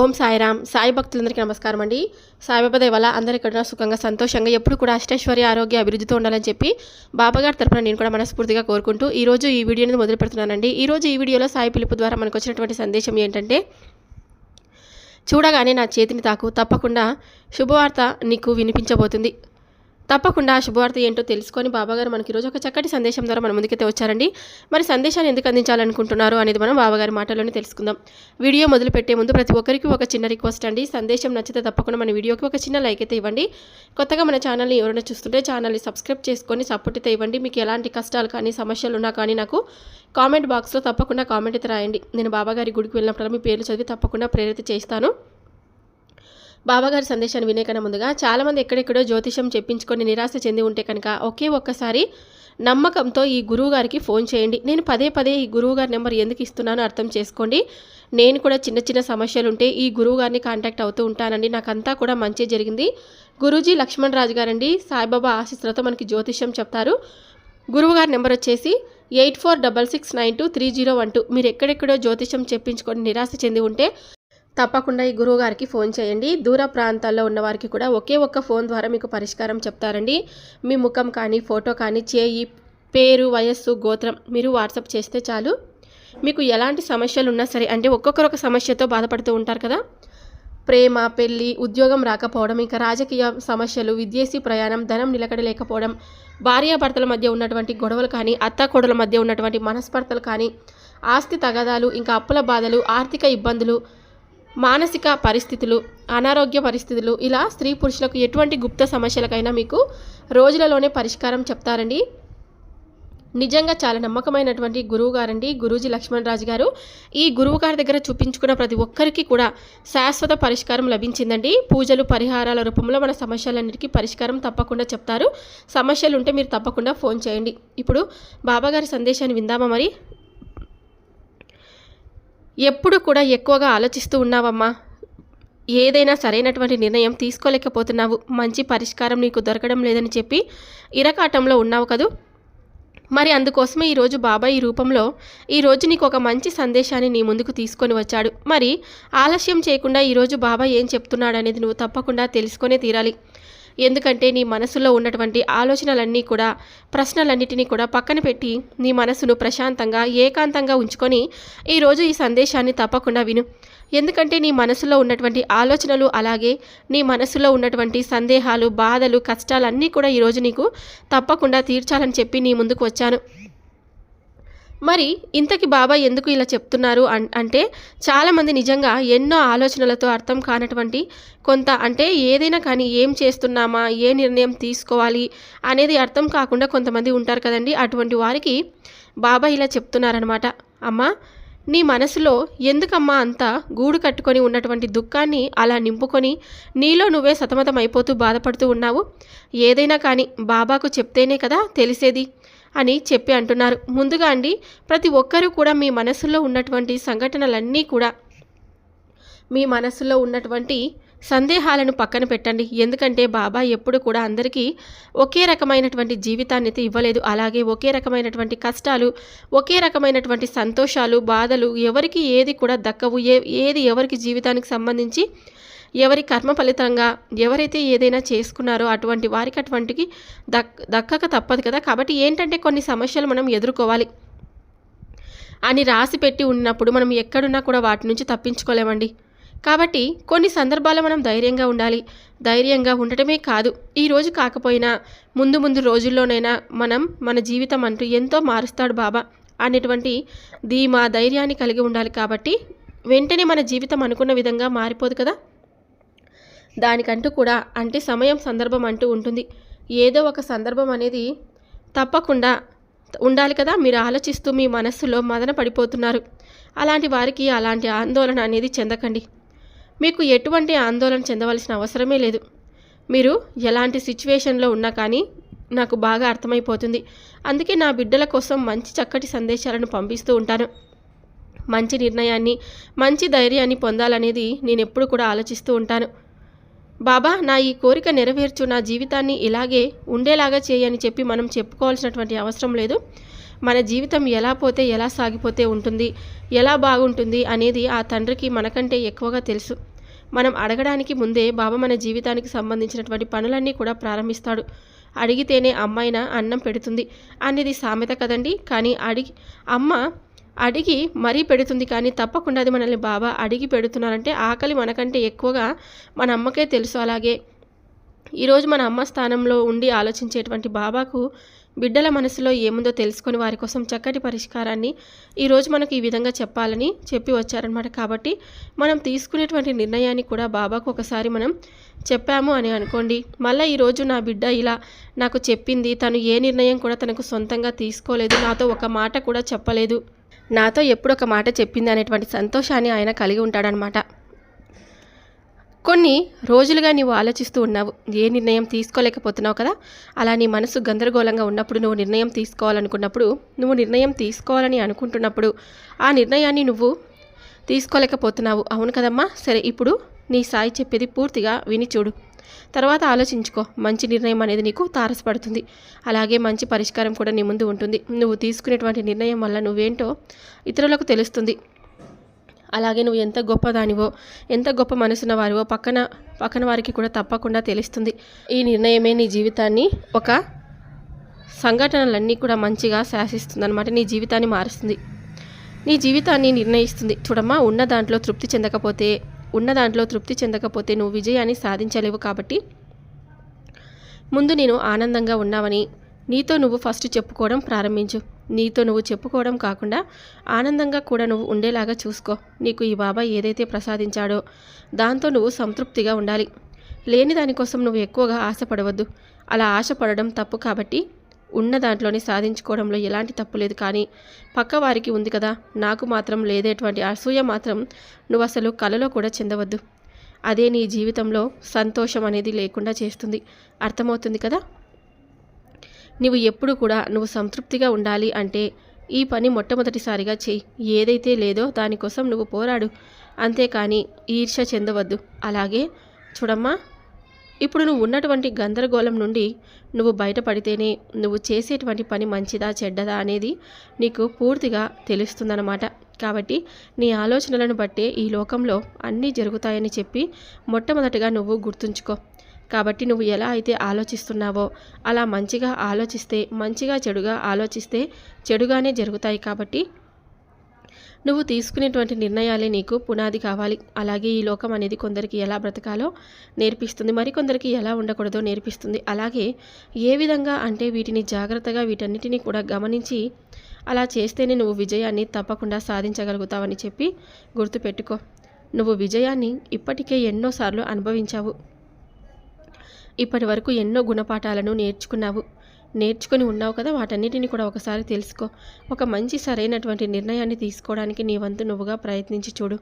ఓం సాయిరామ్. సాయి భక్తులందరికీ నమస్కారం అండి. సాయిబాబా దేవాల వల్ల ఇక్కడ సుఖంగా సంతోషంగా ఎప్పుడు కూడా అష్టైశ్వర్య ఆరోగ్య అభివృద్ధితో ఉండాలని చెప్పి బాబాగారి తరపున నేను కూడా మనస్ఫూర్తిగా కోరుకుంటూ ఈ రోజు ఈ వీడియోని మొదలు పెడుతున్నానండి. ఈ రోజు ఈ వీడియోలో సాయి పిలుపు ద్వారా మనకు వచ్చినటువంటి సందేశం ఏంటంటే చూడగానే నా చేతిని తాకు తప్పకుండా శుభవార్త నీకు వినిపించబోతుంది. తప్పకుండా ఆ శుభవార్త ఏంటో తెలుసుకొని బాబాగారు మనకి ఈరోజు ఒక చక్కటి సందేశం ద్వారా మన ముందుకైతే వచ్చారండి. మరి సందేశాన్ని ఎందుకు అందించాలనుకుంటున్నారు అనేది మనం బాబాగారి మాటల్లోనే తెలుసుకుందాం. వీడియో మొదలు పెట్టే ముందు ప్రతి ఒక్కరికి ఒక చిన్న రిక్వెస్ట్ అండి. సందేశం నచ్చితే తప్పకుండా మన వీడియోకి ఒక చిన్న లైక్ అయితే ఇవ్వండి. కొత్తగా మన ఛానల్ని ఎవరైనా చూస్తుంటే ఛానల్ని సబ్స్క్రైబ్ చేసుకొని సపోర్ట్ అయితే ఇవ్వండి. మీకు ఎలాంటి కష్టాలు కానీ సమస్యలు ఉన్నా కానీ నాకు కామెంట్ బాక్స్లో తప్పకుండా కామెంట్ అయితే రాయండి. నేను బాబాగారి గుడికి వెళ్ళినప్పుడు మీ పేర్లు చదివి తప్పకుండా ప్రేరిత చేస్తాను. బాబాగారి సందేశాన్ని వినేకన ముందుగా చాలామంది ఎక్కడెక్కడో జ్యోతిషం చెప్పించుకొని నిరాశ చెంది ఉంటే కనుక ఒకే ఒక్కసారి నమ్మకంతో ఈ గురువు గారికి ఫోన్ చేయండి. నేను పదే పదే ఈ గురువు గారి నెంబర్ ఎందుకు ఇస్తున్నానో అర్థం చేసుకోండి. నేను కూడా చిన్న చిన్న సమస్యలు ఉంటే ఈ గురువు గారిని కాంటాక్ట్ అవుతూ ఉంటానండి. నాకంతా కూడా మంచి జరిగింది. గురూజీ లక్ష్మణ్ రాజు గారండి. సాయిబాబా ఆశీస్సులతో మనకి జ్యోతిష్యం చెప్తారు. గురువు గారి నెంబర్ వచ్చేసి eight four double six nine two three zero one two. మీరు ఎక్కడెక్కడో జ్యోతిషం చెప్పించుకొని నిరాశ చెంది ఉంటే తప్పకుండా ఈ గురువు గారికి ఫోన్ చేయండి. దూర ప్రాంతాల్లో ఉన్నవారికి కూడా ఒకే ఒక్క ఫోన్ ద్వారా మీకు పరిష్కారం చెప్తారండి. మీ ముఖం కానీ ఫోటో కానీ చేయి పేరు వయస్సు గోత్రం మీరు వాట్సాప్ చేస్తే చాలు. మీకు ఎలాంటి సమస్యలు ఉన్నా సరే అంటే ఒక్కొక్కరు ఒక సమస్యతో బాధపడుతూ ఉంటారు కదా. ప్రేమ పెళ్ళి ఉద్యోగం రాకపోవడం ఇంకా రాజకీయ సమస్యలు విదేశీ ప్రయాణం ధనం నిలకడ లేకపోవడం భార్యాభర్తల మధ్య ఉన్నటువంటి గొడవలు కానీ అత్తాకోడల మధ్య ఉన్నటువంటి మనస్పర్ధలు కానీ ఆస్తి తగదాలు ఇంకా అప్పుల బాధలు ఆర్థిక ఇబ్బందులు మానసిక పరిస్థితులు అనారోగ్య పరిస్థితులు ఇలా స్త్రీ పురుషులకు ఎటువంటి గుప్త సమస్యలకైనా మీకు రోజులలోనే పరిష్కారం చెప్తారండి. నిజంగా చాలా నమ్మకమైనటువంటి గురువు గారండి గురూజీ లక్ష్మణరాజు గారు. ఈ గురువు గారి దగ్గర చూపించుకున్న ప్రతి ఒక్కరికి కూడా శాశ్వత పరిష్కారం లభించిందండి. పూజలు పరిహారాల రూపంలో మన సమస్యలన్నిటికీ పరిష్కారం తప్పకుండా చెప్తారు. సమస్యలు ఉంటే మీరు తప్పకుండా ఫోన్ చేయండి. ఇప్పుడు బాబాగారి సందేశాన్ని విందామా మరి? ఎప్పుడు కూడా ఎక్కువగా ఆలోచిస్తూ ఉన్నావమ్మా. ఏదైనా సరైనటువంటి నిర్ణయం తీసుకోలేకపోతున్నావు. మంచి పరిష్కారం నీకు దొరకడం లేదని చెప్పి ఇరకాటంలో ఉన్నావు కదూ. మరి అందుకోసమే ఈరోజు బాబాయ్ ఈ రూపంలో ఈరోజు నీకు ఒక మంచి సందేశాన్ని నీ ముందుకు తీసుకొని వచ్చాడు. మరి ఆలస్యం చేయకుండా ఈరోజు బాబాయ్ ఏం చెప్తున్నాడు అనేది నువ్వు తప్పకుండా తెలుసుకొనే తీరాలి. ఎందుకంటే నీ మనసులో ఉన్నటువంటి ఆలోచనలన్నీ కూడా ప్రశ్నలన్నిటినీ కూడా పక్కన పెట్టి నీ మనసును ప్రశాంతంగా ఏకాంతంగా ఉంచుకొని ఈరోజు ఈ సందేశాన్ని తప్పకుండా విను. ఎందుకంటే నీ మనసులో ఉన్నటువంటి ఆలోచనలు అలాగే నీ మనసులో ఉన్నటువంటి సందేహాలు బాధలు కష్టాలన్నీ కూడా ఈరోజు నీకు తప్పకుండా తీర్చాలని చెప్పి నీ ముందుకు వచ్చాను. మరి ఇంతకి బాబా ఎందుకు ఇలా చెప్తున్నారు అన్ అంటే చాలామంది నిజంగా ఎన్నో ఆలోచనలతో అర్థం కానటువంటి కొంత అంటే ఏదైనా కానీ ఏం చేస్తున్నామా ఏ నిర్ణయం తీసుకోవాలి అనేది అర్థం కాకుండా కొంతమంది ఉంటారు కదండి అటువంటి వారికి బాబా ఇలా చెప్తున్నారనమాట అమ్మా నీ మనసులో ఎందుకమ్మా అంత గూడు కట్టుకొని ఉన్నటువంటి దుఃఖాన్ని అలా నింపుకొని నీలో నువ్వే సతమతం అయిపోతూ బాధపడుతూ ఉన్నావు? ఏదైనా కానీ బాబాకు చెప్తేనే కదా తెలిసేది. అని చెప్పి అంటున్నారు. ముందుగా అండి ప్రతి ఒక్కరూ కూడా మీ మనసులో ఉన్నటువంటి సంఘటనలన్నీ కూడా మీ మనసులో ఉన్నటువంటి సందేహాలను పక్కన పెట్టండి. ఎందుకంటే బాబా ఎప్పుడు కూడా అందరికీ ఒకే రకమైనటువంటి జీవితాన్ని అయితే ఇవ్వలేదు. అలాగే ఒకే రకమైనటువంటి కష్టాలు ఒకే రకమైనటువంటి సంతోషాలు బాధలు ఎవరికి ఏది కూడా దక్కవు. ఏ ఏది ఎవరికి జీవితానికి సంబంధించి ఎవరి కర్మ ఫలితంగా ఎవరైతే ఏదైనా చేసుకున్నారో అటువంటి వారికి అటువంటికి దక్ దక్కక తప్పదు కదా. కాబట్టి ఏంటంటే కొన్ని సమస్యలు మనం ఎదుర్కోవాలి. అని రాసి పెట్టి ఉన్నప్పుడు మనం ఎక్కడున్నా కూడా వాటి నుంచి తప్పించుకోలేమండి. కాబట్టి కొన్ని సందర్భాల్లో మనం ధైర్యంగా ఉండాలి. ధైర్యంగా ఉండటమే కాదు. ఈ రోజు కాకపోయినా ముందు ముందు రోజుల్లోనైనా మనం మన జీవితం అంటూ ఎంతో మారుస్తాడు బాబా అనేటువంటి ధీమా ధైర్యాన్ని కలిగి ఉండాలి కాబట్టి వెంటనే మన జీవితం అనుకున్న విధంగా మారిపోదు కదా. దానికంటూ కూడా అంటే సమయం సందర్భం అంటూ ఉంటుంది. ఏదో ఒక సందర్భం అనేది తప్పకుండా ఉండాలి కదా? మీరు ఆలోచిస్తూ మీ మనస్సులో మదన పడిపోతున్నారు. అలాంటి వారికి అలాంటి ఆందోళన అనేది చెందకండి. మీకు ఎటువంటి ఆందోళన చెందవలసిన అవసరమే లేదు. మీరు ఎలాంటి సిచ్యువేషన్లో ఉన్నా కానీ నాకు బాగా అర్థమైపోతుంది. అందుకే నా బిడ్డల కోసం మంచి చక్కటి సందేశాలను పంపిస్తూ ఉంటాను. మంచి నిర్ణయాన్ని మంచి ధైర్యాన్ని పొందాలనేది నేను ఎప్పుడు కూడా ఆలోచిస్తూ ఉంటాను. బాబా నా ఈ కోరిక నెరవేర్చు నా జీవితాన్ని ఇలాగే ఉండేలాగా చేయని చెప్పి మనం చెప్పుకోవాల్సినటువంటి అవసరం లేదు. మన జీవితం ఎలా పోతే ఎలా సాగిపోతే ఉంటుంది ఎలా బాగుంటుంది అనేది ఆ తండ్రికి మనకంటే ఎక్కువగా తెలుసు. మనం అడగడానికి ముందే బాబా మన జీవితానికి సంబంధించినటువంటి పనులన్నీ కూడా ప్రారంభిస్తాడు. అడిగితేనే అమ్మాయిన అన్నం పెడుతుంది. అనేది సామెత కదండి. కానీ అడిగి అమ్మ అడిగి మరీ పెడుతుంది కానీ తప్పకుండా అది మనల్ని బాబా అడిగి పెడుతున్నారంటే ఆకలి మనకంటే ఎక్కువగా మన అమ్మకే తెలుసు అలాగే. ఈరోజు మన అమ్మ స్థానంలో ఉండి ఆలోచించేటువంటి బాబాకు బిడ్డల మనసులో ఏముందో తెలుసుకొని వారి కోసం చక్కటి పరిష్కారాన్ని ఈరోజు మనకు ఈ విధంగా చెప్పాలని చెప్పి వచ్చారనమాట కాబట్టి మనం తీసుకునేటువంటి నిర్ణయాన్ని కూడా బాబాకు ఒకసారి మనం చెప్పాము అని అనుకోండి. మళ్ళీ ఈరోజు నా బిడ్డ ఇలా నాకు చెప్పింది తను ఏ నిర్ణయం కూడా తనకు సొంతంగా తీసుకోలేదు నాతో ఒక మాట కూడా చెప్పలేదు. నాతో ఎప్పుడు ఒక మాట చెప్పింది అనేటువంటి సంతోషాన్ని ఆయన కలిగి ఉంటాడనమాట కొన్ని రోజులుగా నీవు ఆలోచిస్తూ ఉన్నావు ఏ నిర్ణయం తీసుకోలేకపోతున్నావు కదా? అలా నీ మనసు గందరగోళంగా ఉన్నప్పుడు నువ్వు నిర్ణయం తీసుకోవాలనుకున్నప్పుడు నువ్వు నిర్ణయం తీసుకోవాలని అనుకుంటున్నప్పుడు ఆ నిర్ణయాన్ని నువ్వు తీసుకోలేకపోతున్నావు. అవును కదమ్మా? సరే ఇప్పుడు నీ సాయి చెప్పేది పూర్తిగా విని చూడు. తర్వాత ఆలోచించుకో. మంచి నిర్ణయం అనేది నీకు తారసపడుతుంది. అలాగే మంచి పరిష్కారం కూడా నీ ముందు ఉంటుంది. నువ్వు తీసుకునేటువంటి నిర్ణయం వల్ల నువ్వేంటో ఇతరులకు తెలుస్తుంది. అలాగే నువ్వు ఎంత గొప్పదానివో ఎంత గొప్ప మనసున్న వారివో పక్కన పక్కన వారికి కూడా తప్పకుండా తెలుస్తుంది. ఈ నిర్ణయమే నీ జీవితాన్ని ఒక సంఘటనలన్నీ కూడా మంచిగా శాసిస్తుంది అనమాట నీ జీవితాన్ని మారుస్తుంది. నీ జీవితాన్ని నిర్ణయిస్తుంది. చూడమ్మా ఉన్న దాంట్లో తృప్తి చెందకపోతే ఉన్న దాంట్లో తృప్తి చెందకపోతే నువ్వు విజయాన్ని సాధించలేవు కాబట్టి ముందు నేను ఆనందంగా ఉన్నావని నీతో నువ్వు ఫస్ట్ చెప్పుకోవడం ప్రారంభించు. నీతో నువ్వు చెప్పుకోవడం కాకుండా ఆనందంగా కూడా నువ్వు ఉండేలాగా చూసుకో. నీకు ఈ బాబా ఏదైతే ప్రసాదించాడో దాంతో నువ్వు సంతృప్తిగా ఉండాలి. లేని దానికోసం నువ్వు ఎక్కువగా ఆశపడవద్దు. అలా ఆశపడడం తప్పు కాబట్టి ఉన్న దాంట్లోనే సాధించుకోవడంలో ఎలాంటి తప్పు లేదు. కానీ పక్క వారికి ఉంది కదా నాకు మాత్రం లేదేటువంటి అసూయ మాత్రం నువ్వు అసలు కలలో కూడా చెందవద్దు. అదే నీ జీవితంలో సంతోషం అనేది లేకుండా చేస్తుంది. అర్థమవుతుంది కదా? నువ్వు ఎప్పుడు కూడా నువ్వు సంతృప్తిగా ఉండాలి అంటే ఈ పని మొట్టమొదటిసారిగా చేయి. ఏదైతే లేదో దానికోసం నువ్వు పోరాడు. అంతేకాని ఈర్ష చెందవద్దు. అలాగే చూడమ్మా ఇప్పుడు నువ్వు ఉన్నటువంటి గందరగోళం నుండి నువ్వు బయటపడితేనే నువ్వు చేసేటువంటి పని మంచిదా చెడ్డదా అనేది నీకు పూర్తిగా తెలుస్తుందన్నమాట. కాబట్టి నీ ఆలోచనలను బట్టే ఈ లోకంలో అన్నీ జరుగుతాయని చెప్పి మొట్టమొదటిగా నువ్వు గుర్తుంచుకో. కాబట్టి నువ్వు ఎలా అయితే ఆలోచిస్తున్నావో అలా మంచిగా ఆలోచిస్తే మంచిగా చెడుగా ఆలోచిస్తే చెడుగానే జరుగుతాయి కాబట్టి నువ్వు తీసుకునేటువంటి నిర్ణయాలే నీకు పునాది కావాలి. అలాగే ఈ లోకం అనేది కొందరికి ఎలా బ్రతకాలో నేర్పిస్తుంది. మరికొందరికి ఎలా ఉండకూడదో నేర్పిస్తుంది. అలాగే ఏ విధంగా అంటే వీటిని జాగ్రత్తగా వీటన్నిటిని కూడా గమనించి అలా చేస్తేనే నువ్వు విజయాన్ని తప్పకుండా సాధించగలుగుతావని చెప్పి గుర్తుపెట్టుకో. నువ్వు విజయాన్ని ఇప్పటికే ఎన్నోసార్లు అనుభవించావు. ఇప్పటి వరకు ఎన్నో గుణపాఠాలను నేర్చుకున్నావు. నేర్చుకుని ఉన్నావు కదా వాటన్నిటిని కూడా ఒకసారి తెలుసుకో. ఒక మంచి సరైనటువంటి నిర్ణయాన్ని తీసుకోవడానికి నీ వంతు నువ్వుగా ప్రయత్నించి చూడు.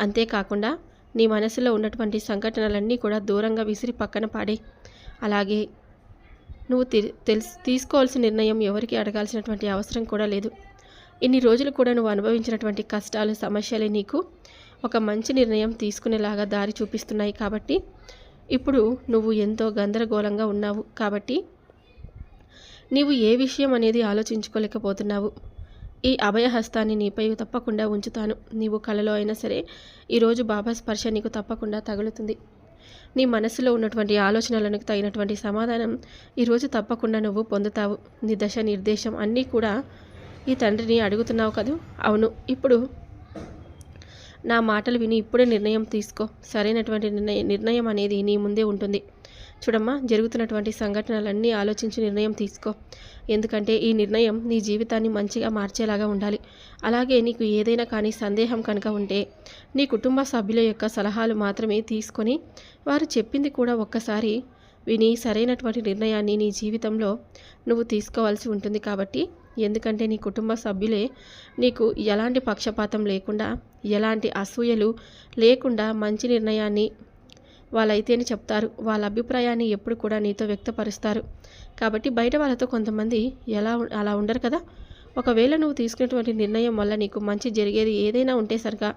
అంతేకాకుండా నీ మనసులో ఉన్నటువంటి సంఘటనలన్నీ కూడా దూరంగా విసిరి పక్కన పాడే అలాగే నువ్వు తెలుసు తీసుకోవాల్సిన నిర్ణయం ఎవరికి అడగాల్సినటువంటి అవసరం కూడా లేదు. ఇన్ని రోజులు కూడా నువ్వు అనుభవించినటువంటి కష్టాలు సమస్యలే నీకు ఒక మంచి నిర్ణయం తీసుకునేలాగా దారి చూపిస్తున్నాయి కాబట్టి ఇప్పుడు నువ్వు ఎంతో గందరగోళంగా ఉన్నావు కాబట్టి నీవు ఏ విషయం అనేది ఆలోచించుకోలేకపోతున్నావు. ఈ అభయహస్తాన్ని నీపై తప్పకుండా ఉంచుతాను. నీవు కలలో అయినా సరే ఈరోజు బాబా స్పర్శ నీకు తప్పకుండా తగులుతుంది. నీ మనసులో ఉన్నటువంటి ఆలోచనలకు తగినటువంటి సమాధానం ఈరోజు తప్పకుండా నువ్వు పొందుతావు. నీ దశ నిర్దేశం అన్నీ కూడా ఈ తండ్రిని అడుగుతున్నావు కదూ? అవును. ఇప్పుడు నా మాటలు విని ఇప్పుడే నిర్ణయం తీసుకో. సరైనటువంటి నిర్ణయం నిర్ణయం అనేది నీ ముందే ఉంటుంది. చూడమ్మా జరుగుతున్నటువంటి సంఘటనలన్నీ ఆలోచించి నిర్ణయం తీసుకో. ఎందుకంటే ఈ నిర్ణయం నీ జీవితాన్ని మంచిగా మార్చేలాగా ఉండాలి. అలాగే నీకు ఏదైనా కానీ సందేహం కనుక ఉంటే నీ కుటుంబ సభ్యుల యొక్క సలహాలు మాత్రమే తీసుకొని వారు చెప్పింది కూడా ఒక్కసారి విని సరైనటువంటి నిర్ణయాన్ని నీ జీవితంలో నువ్వు తీసుకోవాల్సి ఉంటుంది కాబట్టి ఎందుకంటే నీ కుటుంబ సభ్యులే నీకు ఎలాంటి పక్షపాతం లేకుండా ఎలాంటి అసూయలు లేకుండా మంచి నిర్ణయాన్ని వాళ్ళైతేనే చెప్తారు. వాళ్ళ అభిప్రాయాన్ని ఎప్పుడు కూడా నీతో వ్యక్తపరుస్తారు. కాబట్టి బయట వాళ్ళతో కొంతమంది ఎలా అలా ఉండరు కదా? ఒకవేళ నువ్వు తీసుకున్నటువంటి నిర్ణయం వల్ల నీకు మంచి జరిగేది ఏదైనా ఉంటే సరిగా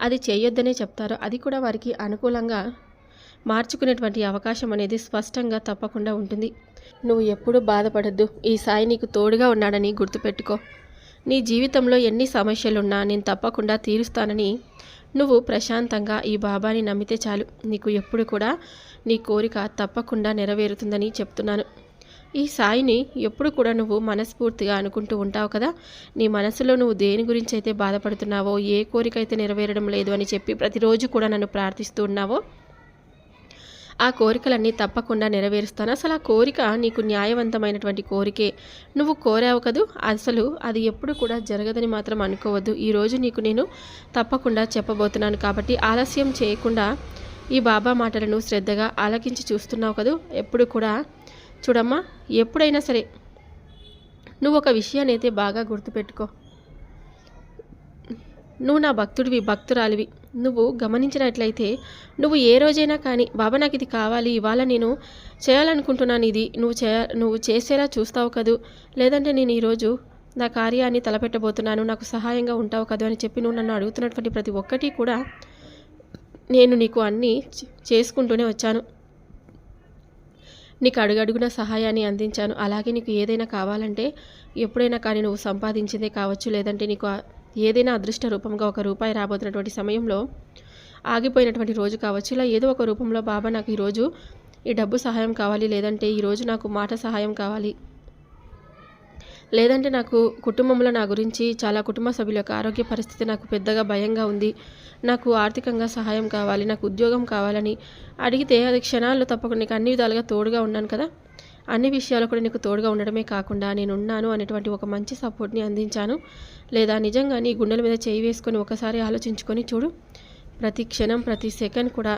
అది చేయొద్దనే చెప్తారు. అది కూడా వారికి అనుకూలంగా మార్చుకునేటువంటి అవకాశం అనేది స్పష్టంగా తప్పకుండా ఉంటుంది. నువ్వు ఎప్పుడూ బాధపడద్దు. ఈ సాయి నీకు తోడుగా ఉన్నాడని గుర్తుపెట్టుకో. నీ జీవితంలో ఎన్ని సమస్యలున్నా నేను తప్పకుండా తీరుస్తానని నువ్వు ప్రశాంతంగా ఈ బాబాని నమ్మితే చాలు. నీకు ఎప్పుడు కూడా నీ కోరిక తప్పకుండా నెరవేరుతుందని చెప్తున్నాను. ఈ సాయిని ఎప్పుడు కూడా నువ్వు మనస్ఫూర్తిగా అనుకుంటూ ఉంటావు కదా? నీ మనసులో నువ్వు దేని గురించి అయితే బాధపడుతున్నావో ఏ కోరిక అయితే నెరవేరడం లేదు అని చెప్పి ప్రతిరోజు కూడా నన్ను ప్రార్థిస్తూ ఉన్నావో ఆ కోరికలన్నీ తప్పకుండా నెరవేరుస్తాను. అసలు ఆ కోరిక నీకు న్యాయవంతమైనటువంటి కోరికే. నువ్వు కోరావు కదూ? అసలు అది ఎప్పుడు కూడా జరగదని మాత్రం అనుకోవద్దు. ఈరోజు నీకు నేను తప్పకుండా చెప్పబోతున్నాను కాబట్టి ఆలస్యం చేయకుండా ఈ బాబా మాటలను శ్రద్ధగా ఆలకించి చూస్తున్నావు కదూ? ఎప్పుడు కూడా చూడమ్మా ఎప్పుడైనా సరే నువ్వు ఒక విషయాన్ని అయితే బాగా గుర్తుపెట్టుకో. నువ్వు నా భక్తుడివి భక్తురాలివి. నువ్వు గమనించినట్లయితే నువ్వు ఏ రోజైనా కానీ బాబా నాకు ఇది కావాలి ఇవాళ నేను చేయాలనుకుంటున్నాను ఇది. నువ్వు చే నువ్వు చేసేలా చూస్తావు కదూ. లేదంటే నేను ఈరోజు నా కార్యాన్ని తలపెట్టబోతున్నాను నాకు సహాయంగా ఉంటావు కదూ అని చెప్పి నువ్వు నన్ను అడుగుతున్నటువంటి ప్రతి ఒక్కటి కూడా నేను నీకు అన్నీ చేసుకుంటూనే వచ్చాను. నీకు అడుగడుగున సహాయాన్ని అందించాను. అలాగే నీకు ఏదైనా కావాలంటే ఎప్పుడైనా కానీ నువ్వు సంపాదించిందే కావచ్చు లేదంటే నీకు ఏదైనా అదృష్ట రూపంగా ఒక రూపాయి రాబోతున్నటువంటి సమయంలో ఆగిపోయినటువంటి రోజు కావచ్చు ఇలా ఏదో ఒక రూపంలో బాబా నాకు ఈరోజు ఈ డబ్బు సహాయం కావాలి లేదంటే ఈరోజు నాకు మాట సహాయం కావాలి. లేదంటే నాకు కుటుంబంలో నా గురించి చాలా కుటుంబ సభ్యుల యొక్క ఆరోగ్య పరిస్థితి నాకు పెద్దగా భయంగా ఉంది. నాకు ఆర్థికంగా సహాయం కావాలి నాకు ఉద్యోగం కావాలని అడిగితే అది క్షణాల్లో తప్పకుండా నీకు అన్ని విధాలుగా తోడుగా ఉన్నాను కదా. అన్ని విషయాలు కూడా నీకు తోడుగా ఉండడమే కాకుండా నేను ఉన్నాను అనేటువంటి ఒక మంచి సపోర్ట్ని అందించాను. లేదా నిజంగా నీ గుండెల మీద చేయి వేసుకొని ఒకసారి ఆలోచించుకొని చూడు. ప్రతి క్షణం ప్రతి సెకండ్ కూడా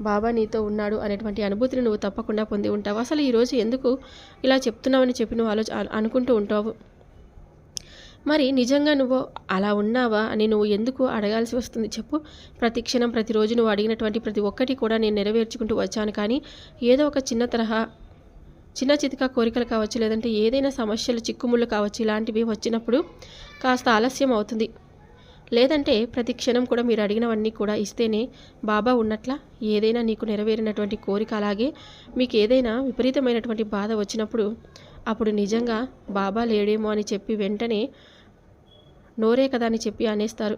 బాబా నీతో ఉన్నాడు అనేటువంటి అనుభూతిని నువ్వు తప్పకుండా పొంది ఉంటావు. అసలు ఈరోజు ఎందుకు ఇలా చెప్తున్నావని చెప్పి నువ్వు ఆలోచ అనుకుంటూ ఉంటావు? మరి నిజంగా నువ్వు అలా ఉన్నావా అని నువ్వు ఎందుకు అడగాల్సి వస్తుంది చెప్పు. ప్రతి క్షణం ప్రతిరోజు నువ్వు అడిగినటువంటి ప్రతి ఒక్కటి కూడా నేను నెరవేర్చుకుంటూ వచ్చాను. కానీ ఏదో ఒక చిన్న తరహా చిన్న చితక కోరికలు కావచ్చు లేదంటే ఏదైనా సమస్యలు చిక్కుముళ్ళు కావచ్చు ఇలాంటివి వచ్చినప్పుడు కాస్త ఆలస్యం అవుతుంది. లేదంటే ప్రతి క్షణం కూడా మీరు అడిగినవన్నీ కూడా ఇస్తేనే బాబా ఉన్నట్ల ఏదైనా నీకు నెరవేరినటువంటి కోరిక అలాగే మీకు ఏదైనా విపరీతమైనటువంటి బాధ వచ్చినప్పుడు అప్పుడు నిజంగా బాబా లేడేమో అని చెప్పి వెంటనే నోరే కదా అని చెప్పి అనేస్తారు.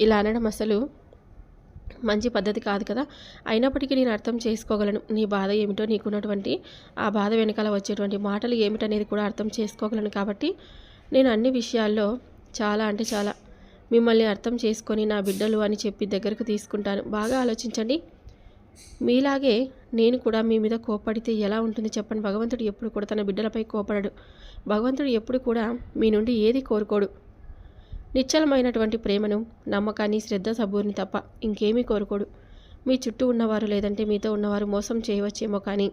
ఇలా అనడం అసలు మంచి పద్ధతి కాదు కదా. అయినప్పటికీ నేను అర్థం చేసుకోగలను. నీ బాధ ఏమిటో నీకున్నటువంటి ఆ బాధ వెనకాల వచ్చేటువంటి మాటలు ఏమిటనేది కూడా అర్థం చేసుకోగలను కాబట్టి నేను అన్ని విషయాల్లో చాలా అంటే చాలా మిమ్మల్ని అర్థం చేసుకొని నా బిడ్డలు అని చెప్పి దగ్గరకు తీసుకుంటాను. బాగా ఆలోచించండి. మీలాగే నేను కూడా మీ మీద కోపడితే ఎలా ఉంటుంది చెప్పండి. భగవంతుడు ఎప్పుడు కూడా తన బిడ్డలపై కోపడడు. భగవంతుడు ఎప్పుడు కూడా మీ నుండి ఏది కోరుకోడు. నిశ్చలమైనటువంటి ప్రేమను నమ్మకాన్ని శ్రద్ధ సబూర్ని తప్ప ఇంకేమీ కోరుకోడు. మీ చుట్టూ ఉన్నవారు లేదంటే మీతో ఉన్నవారు మోసం చేయవచ్చేమో కానీ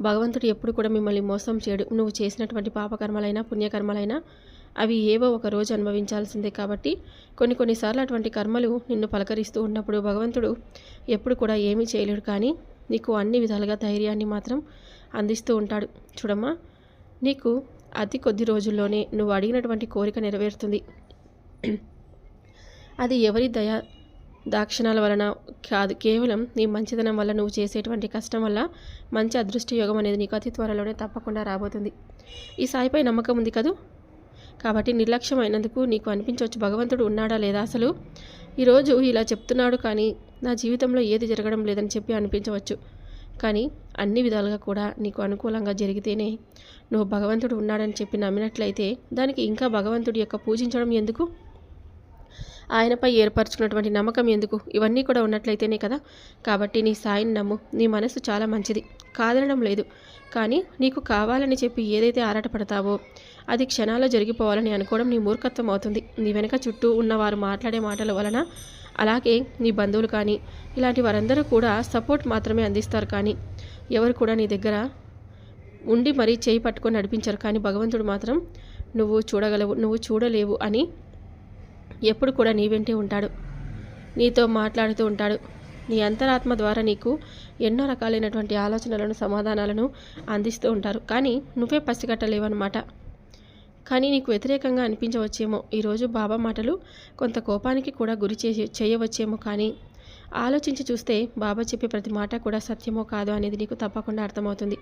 భగవంతుడు ఎప్పుడు కూడా మిమ్మల్ని మోసం చేయడు. నువ్వు చేసినటువంటి పాపకర్మలైనా పుణ్యకర్మలైనా అవి ఏవో ఒక రోజు అనుభవించాల్సిందే కాబట్టి కొన్ని కొన్నిసార్లు అటువంటి కర్మలు నిన్ను పలకరిస్తూ ఉన్నప్పుడు భగవంతుడు ఎప్పుడు కూడా ఏమీ చేయలేడు కానీ నీకు అన్ని విధాలుగా ధైర్యాన్ని మాత్రం అందిస్తూ ఉంటాడు. చూడమ్మా నీకు అతి కొద్ది రోజుల్లోనే నువ్వు అడిగినటువంటి కోరిక నెరవేరుతుంది. అది ఎవరి దయ దాక్షిణాల వలన కాదు కేవలం నీ మంచితనం వల్ల నువ్వు చేసేటువంటి కష్టం వల్ల మంచి అదృష్ట యోగం అనేది నీకు అతి త్వరలోనే తప్పకుండా రాబోతుంది. ఈ సాయిపై నమ్మకం ఉంది కదూ? కాబట్టి నిర్లక్ష్యం అయినందుకు నీకు అనిపించవచ్చు భగవంతుడు ఉన్నాడా లేదా అసలు? ఈరోజు ఇలా చెప్తున్నాడు కానీ నా జీవితంలో ఏది జరగడం లేదని చెప్పి అనిపించవచ్చు. కానీ అన్ని విధాలుగా కూడా నీకు అనుకూలంగా జరిగితేనే నువ్వు భగవంతుడు ఉన్నాడని చెప్పి నమ్మినట్లయితే దానికి ఇంకా భగవంతుడి యొక్క పూజించడం ఎందుకు? ఆయనపై ఏర్పరచుకున్నటువంటి నమ్మకం ఎందుకు? ఇవన్నీ కూడా ఉన్నట్లయితేనే కదా? కాబట్టి నీ సాయిని నమ్ము. నీ మనసు చాలా మంచిది. కాదనడం లేదు. కానీ నీకు కావాలని చెప్పి ఏదైతే ఆరాటపడతావో అది క్షణాల్లో జరిగిపోవాలని అనుకోవడం నీ మూర్ఖత్వం అవుతుంది. నీ వెనక చుట్టూ ఉన్నవారు మాట్లాడే మాటల వలన అలాగే నీ బంధువులు కానీ ఇలాంటి వారందరూ కూడా సపోర్ట్ మాత్రమే అందిస్తారు కానీ ఎవరు కూడా నీ దగ్గర ఉండి మరీ చేయి పట్టుకొని నడిపించరు కానీ భగవంతుడు మాత్రం నువ్వు చూడగలవు నువ్వు చూడలేవు అని ఎప్పుడు కూడా నీ వెంటే ఉంటాడు. నీతో మాట్లాడుతూ ఉంటాడు. నీ అంతరాత్మ ద్వారా నీకు ఎన్నో రకాలైనటువంటి ఆలోచనలను సమాధానాలను అందిస్తూ ఉంటారు. కానీ నువ్వే పసిగట్టలేవన్నమాట. కానీ నీకు వ్యతిరేకంగా అనిపించవచ్చేమో. ఈరోజు బాబా మాటలు కొంత కోపానికి కూడా గురి చేసి చేయవచ్చేమో కానీ ఆలోచించి చూస్తే బాబా చెప్పే ప్రతి మాట కూడా సత్యమో కాదో అనేది నీకు తప్పకుండా అర్థమవుతుంది.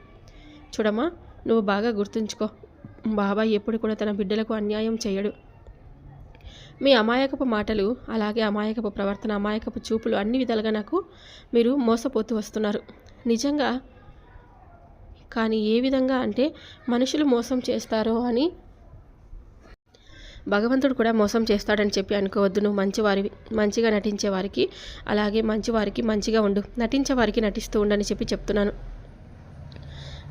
చూడమ్మా నువ్వు బాగా గుర్తుంచుకో. బాబా ఎప్పుడు కూడా తన బిడ్డలకు అన్యాయం చేయడు. మీ అమాయకపు మాటలు అలాగే అమాయకపు ప్రవర్తన అమాయకపు చూపులు అన్ని విధాలుగా నాకు మీరు మోసపోతూ వస్తున్నారు. నిజంగా కానీ ఏ విధంగా అంటే మనుషులు మోసం చేస్తారో అని భగవంతుడు కూడా మోసం చేస్తాడని చెప్పి అనుకోవద్దు. నువ్వు మంచివారి మంచిగా నటించే వారికి అలాగే మంచివారికి మంచిగా ఉండు. నటించే వారికి నటిస్తూ ఉండని చెప్పి చెప్తున్నాను.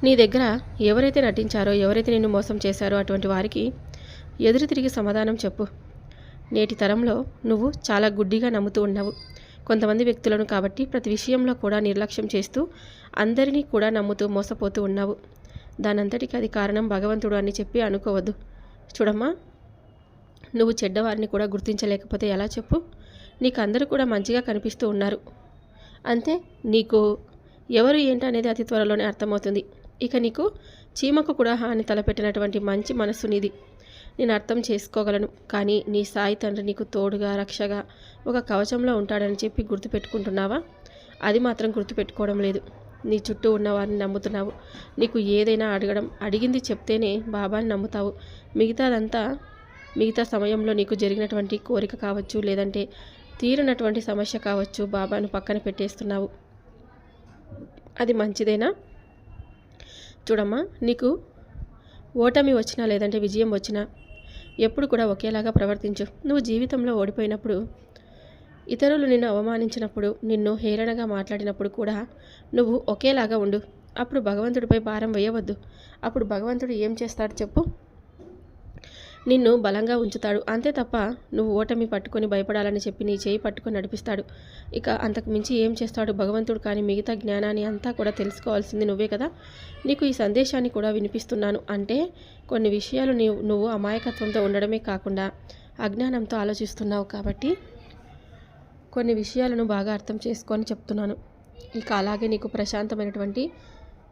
నీ దగ్గర ఎవరైతే నటించారో ఎవరైతే నిన్ను మోసం చేశారో అటువంటి వారికి ఎదురు తిరిగి సమాధానం చెప్పు. నేటి తరంలో నువ్వు చాలా గుడ్డిగా నమ్ముతూ ఉన్నావు. కొంతమంది వ్యక్తులను కాబట్టి ప్రతి విషయంలో కూడా నిర్లక్ష్యం చేస్తూ అందరినీ కూడా నమ్ముతూ మోసపోతూ ఉన్నావు. దానంతటికి అది కారణం భగవంతుడు అని చెప్పి అనుకోవద్దు. చూడమ్మా నువ్వు చెడ్డవారిని కూడా గుర్తించలేకపోతే ఎలా చెప్పు? నీకు అందరూ కూడా మంచిగా కనిపిస్తూ ఉన్నారు. అంతే నీకు ఎవరు ఏంటనేది అతి త్వరలోనే అర్థమవుతుంది. ఇక నీకు చీమకు కూడా హాని తలపెట్టినటువంటి మంచి మనస్సు నీది. నేను అర్థం చేసుకోగలను కానీ నీ సాయి తండ్రి నీకు తోడుగా రక్షగా ఒక కవచంలో ఉంటాడని చెప్పి గుర్తుపెట్టుకుంటున్నావా? అది మాత్రం గుర్తుపెట్టుకోవడం లేదు. నీ చుట్టూ ఉన్న వారిని నమ్ముతున్నావు. నీకు ఏదైనా అడగడం అడిగింది చెప్తేనే బాబాని నమ్ముతావు. మిగతాదంతా మిగతా సమయంలో నీకు జరిగినటువంటి కోరిక కావచ్చు లేదంటే తీరినటువంటి సమస్య కావచ్చు బాబాను పక్కన పెట్టేస్తున్నావు. అది మంచిదేనా? చూడమ్మా నీకు ఓటమి వచ్చినా లేదంటే విజయం వచ్చినా ఎప్పుడు కూడా ఒకేలాగా ప్రవర్తించు. నువ్వు జీవితంలో ఓడిపోయినప్పుడు ఇతరులు నిన్ను అవమానించినప్పుడు నిన్ను హేళనగా మాట్లాడినప్పుడు కూడా నువ్వు ఒకేలాగా ఉండు. అప్పుడు భగవంతుడిపై భారం వేయవద్దు. అప్పుడు భగవంతుడు ఏం చేస్తాడు చెప్పు. నిన్ను బలంగా ఉంచుతాడు. అంతే తప్ప నువ్వు ఓటమి పట్టుకొని భయపడాలని చెప్పి నీ చేయి పట్టుకొని నడిపిస్తాడు. ఇక అంతకు మించి ఏం చేస్తాడు భగవంతుడు కానీ మిగతా జ్ఞానాన్ని అంతా కూడా తెలుసుకోవాల్సింది నువ్వే కదా? నీకు ఈ సందేశాన్ని కూడా వినిపిస్తున్నాను. అంటే కొన్ని విషయాలు నీవు నువ్వు అమాయకత్వంతో ఉండడమే కాకుండా అజ్ఞానంతో ఆలోచిస్తున్నావు కాబట్టి కొన్ని విషయాలను బాగా అర్థం చేసుకొని చెప్తున్నాను. ఇక అలాగే నీకు ప్రశాంతమైనటువంటి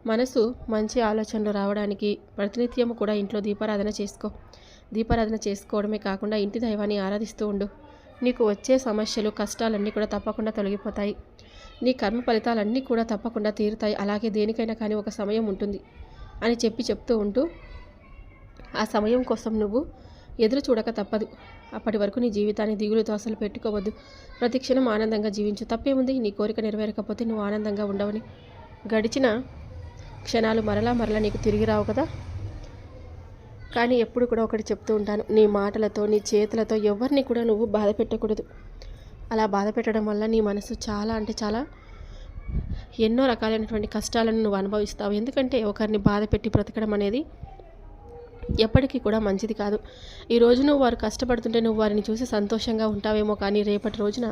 మనసు మంచి ఆలోచనలు రావడానికి ప్రతినిత్యము కూడా ఇంట్లో దీపారాధన చేసుకో. దీపారాధన చేసుకోవడమే కాకుండా ఇంటి దైవాన్ని ఆరాధిస్తూ ఉండు. నీకు వచ్చే సమస్యలు కష్టాలన్నీ కూడా తప్పకుండా తొలగిపోతాయి. నీ కర్మ ఫలితాలన్నీ కూడా తప్పకుండా తీరుతాయి. అలాగే దేనికైనా కానీ ఒక సమయం ఉంటుంది అని చెప్పి చెప్తూ ఉంటూ ఆ సమయం కోసం నువ్వు ఎదురు చూడక తప్పదు. అప్పటి వరకు నీ జీవితాన్ని దిగులుతో అసలు పెట్టుకోవద్దు. ప్రతి క్షణం ఆనందంగా జీవించు. తప్పేముంది? నీ కోరిక నెరవేరకపోతే నువ్వు ఆనందంగా ఉండవని. గడిచిన క్షణాలు మరలా మరలా నీకు తిరిగి రావు కదా? కానీ ఎప్పుడు కూడా ఒకటి చెప్తూ ఉంటాను నీ మాటలతో నీ చేతులతో ఎవరిని కూడా నువ్వు బాధ పెట్టకూడదు. అలా బాధ పెట్టడం వల్ల నీ మనసు చాలా అంటే చాలా ఎన్నో రకాలైనటువంటి కష్టాలను నువ్వు అనుభవిస్తావు. ఎందుకంటే ఒకరిని బాధ పెట్టి బ్రతకడం అనేది ఎప్పటికీ కూడా మంచిది కాదు. ఈరోజు నువ్వు వారు కష్టపడుతుంటే నువ్వు వారిని చూసి సంతోషంగా ఉంటావేమో కానీ రేపటి రోజున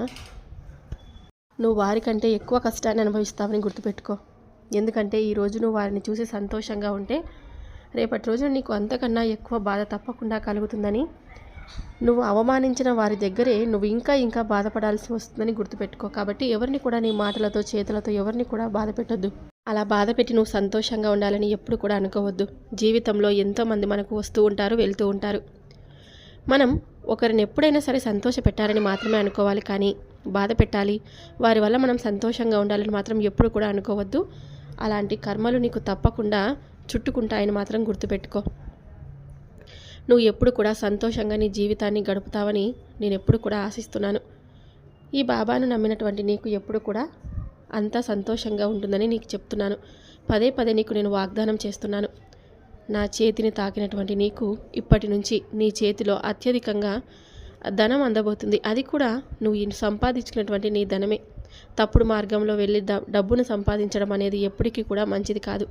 నువ్వు వారికంటే ఎక్కువ కష్టాన్ని అనుభవిస్తావని గుర్తుపెట్టుకో. ఎందుకంటే ఈరోజు నువ్వు వారిని చూసి సంతోషంగా ఉంటే రేపటి రోజున నీకు అంతకన్నా ఎక్కువ బాధ తప్పకుండా కలుగుతుందని. నువ్వు అవమానించిన వారి దగ్గరే నువ్వు ఇంకా ఇంకా బాధపడాల్సి వస్తుందని గుర్తుపెట్టుకో. కాబట్టి ఎవరిని కూడా నీ మాటలతో చేతులతో ఎవరిని కూడా బాధ పెట్టొద్దు. అలా బాధ పెట్టి నువ్వు సంతోషంగా ఉండాలని ఎప్పుడు కూడా అనుకోవద్దు. జీవితంలో ఎంతోమంది మనకు వస్తూ ఉంటారు వెళ్తూ ఉంటారు. మనం ఒకరిని ఎప్పుడైనా సరే సంతోష పెట్టాలని మాత్రమే అనుకోవాలి. కానీ బాధ పెట్టాలి. వారి వల్ల మనం సంతోషంగా ఉండాలని మాత్రం ఎప్పుడు కూడా అనుకోవద్దు. అలాంటి కర్మలు నీకు తప్పకుండా చుట్టుకుంటాయని మాత్రం గుర్తుపెట్టుకో. నువ్వు ఎప్పుడు కూడా సంతోషంగా నీ జీవితాన్ని గడుపుతావని నేను ఎప్పుడు కూడా ఆశిస్తున్నాను. ఈ బాబాను నమ్మినటువంటి నీకు ఎప్పుడు కూడా అంతా సంతోషంగా ఉంటుందని నీకు చెప్తున్నాను. పదే పదే నీకు నేను వాగ్దానం చేస్తున్నాను. నా చేతిని తాకినటువంటి నీకు ఇప్పటి నుంచి నీ చేతిలో అత్యధికంగా ధనం అందబోతుంది. అది కూడా నువ్వు సంపాదించుకున్నటువంటి నీ ధనమే. తప్పుడు మార్గంలో వెళ్ళి డబ్బును సంపాదించడం అనేది ఎప్పటికీ కూడా మంచిది కాదు.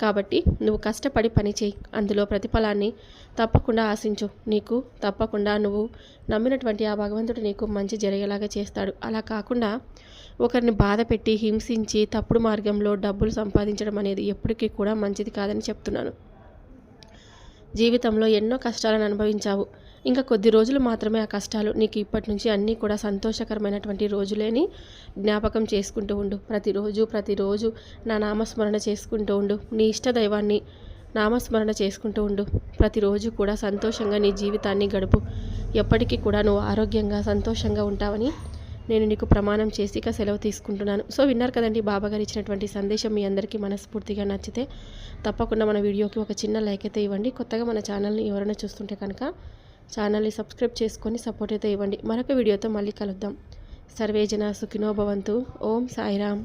కాబట్టి నువ్వు కష్టపడి పని చేయి. అందులో ప్రతిఫలాన్ని తప్పకుండా ఆశించు. నీకు తప్పకుండా నువ్వు నమ్మినటువంటి ఆ భగవంతుడు నీకు మంచి జరిగేలాగా చేస్తాడు. అలా కాకుండా ఒకరిని బాధ పెట్టి హింసించి తప్పుడు మార్గంలో డబ్బులు సంపాదించడం అనేది ఎప్పటికీ కూడా మంచిది కాదని చెప్తున్నాను. జీవితంలో ఎన్నో కష్టాలను అనుభవించావు. ఇంకా కొద్ది రోజులు మాత్రమే ఆ కష్టాలు నీకు ఇప్పటి నుంచి అన్నీ కూడా సంతోషకరమైనటువంటి రోజులేని జ్ఞాపకం చేసుకుంటూ ఉండు. ప్రతిరోజు ప్రతిరోజు నా నామస్మరణ చేసుకుంటూ ఉండు. నీ ఇష్ట దైవాన్ని నామస్మరణ చేసుకుంటూ ఉండు. ప్రతిరోజు కూడా సంతోషంగా నీ జీవితాన్ని గడుపు. ఎప్పటికీ కూడా నువ్వు ఆరోగ్యంగా సంతోషంగా ఉంటావని నేను నీకు ప్రమాణం చేసి ఇక సెలవు తీసుకుంటున్నాను. సో విన్నారు కదండి బాబాగారు ఇచ్చినటువంటి సందేశం మీ అందరికీ మనస్ఫూర్తిగా నచ్చితే తప్పకుండా మన వీడియోకి ఒక చిన్న లైక్ అయితే ఇవ్వండి. కొత్తగా మన ఛానల్ని ఎవరైనా చూస్తుంటే కనుక ఛానల్ని సబ్స్క్రైబ్ చేసుకొని సపోర్ట్ అయితే ఇవ్వండి. మరొక వీడియోతో మళ్ళీ కలుద్దాం. సర్వేజన సుఖినోభవంతు ఓం సాయిరామ్.